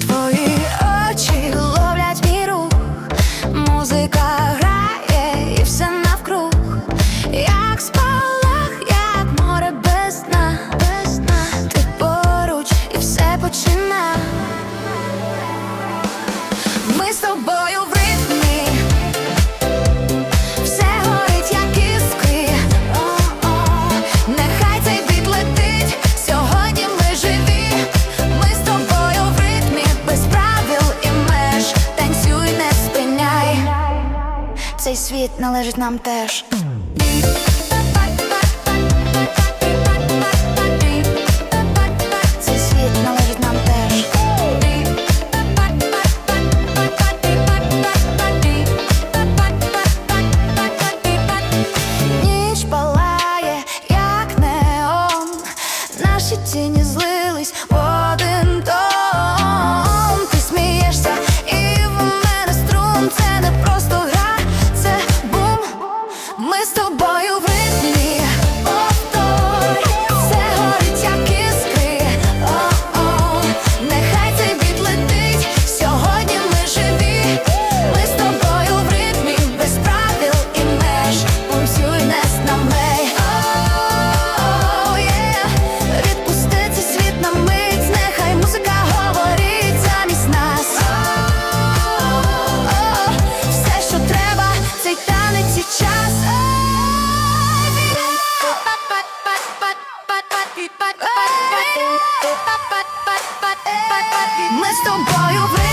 Твої очі ловлять мій рух, музика. цей світ належить нам теж. Estou tá bo- Let's you play.